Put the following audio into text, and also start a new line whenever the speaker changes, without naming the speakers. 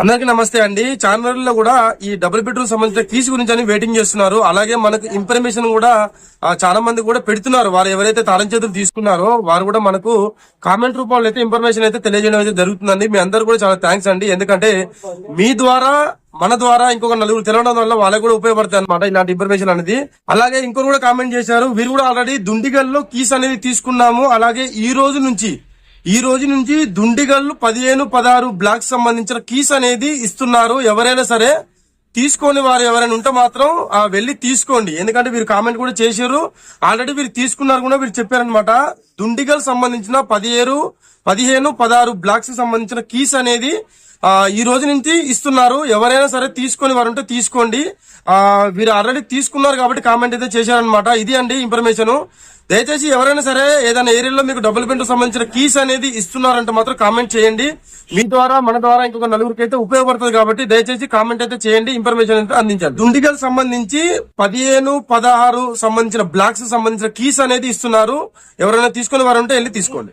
అందరికీ నమస్తే అండి. ఛానల్లో కూడా ఈ డబుల్ బెడ్రూమ్ సంబంధించిన కీస్ గురించి అని వెయిటింగ్ చేస్తున్నారు. అలాగే మనకు ఇన్ఫర్మేషన్ కూడా చాలా మంది కూడా పెడుతున్నారు. వారు ఎవరైతే తాళం చేతులు తీసుకున్నారో వారు కూడా మనకు కామెంట్ రూపంలో అయితే ఇన్ఫర్మేషన్ అయితే తెలియజేయడం అయితే జరుగుతుందండి. మీ అందరు కూడా చాలా థ్యాంక్స్ అండి. ఎందుకంటే మీ ద్వారా మన ద్వారా ఇంకొక నలుగురు తెలవడం వల్ల వాళ్ళకి కూడా ఉపయోగపడతాయి అనమాట ఇలాంటి ఇన్ఫర్మేషన్ అనేది. అలాగే ఇంకొకరు కూడా కామెంట్ చేశారు. వీరు కూడా ఆల్రెడీ దుండిగల్లో కీస్ అనేది తీసుకున్నాము. అలాగే ఈ రోజు నుంచి ఈ రోజు నుంచి దుండిగల్లు పదిహేను పదహారు బ్లాక్ సంబంధించిన కీస్ అనేది ఇస్తున్నారు. ఎవరైనా సరే తీసుకోని వారు ఎవరైనా ఉంటే మాత్రం ఆ వెళ్ళి తీసుకోండి. ఎందుకంటే వీరు కామెంట్ కూడా చేశారు. ఆల్రెడీ వీరు తీసుకున్నారు కూడా వీరు చెప్పారనమాట దుండిగల్ సంబంధించిన పదిహేను పదిహేను పదహారు బ్లాక్స్ సంబంధించిన కీస్ అనేది ఈ రోజు నుంచి ఇస్తున్నారు. ఎవరైనా సరే తీసుకొని వారు ఉంటే తీసుకోండి. వీరు ఆల్రెడీ తీసుకున్నారు కాబట్టి కామెంట్ అయితే చేశారనమాట ఇది అండి ఇన్ఫర్మేషన్. దయచేసి ఎవరైనా సరే ఏదైనా ఏరియాలో మీకు డబుల్ బెడ్ సంబంధించిన కీస్ అనేది ఇస్తున్నారంటే మాత్రం కామెంట్ చేయండి. మీ ద్వారా మన ద్వారా ఇంకొక నలుగురికి అయితే ఉపయోగపడుతుంది కాబట్టి దయచేసి కామెంట్ అయితే చేయండి ఇన్ఫర్మేషన్ అయితే అందించండి. దుండిగల్ సంబంధించి పదిహేను పదహారు సంబంధించిన బ్లాక్స్ సంబంధించిన కీస్ అనేది ఇస్తున్నారు. ఎవరైనా తీసుకునే వారు ఉంటే వెళ్ళి తీసుకోండి.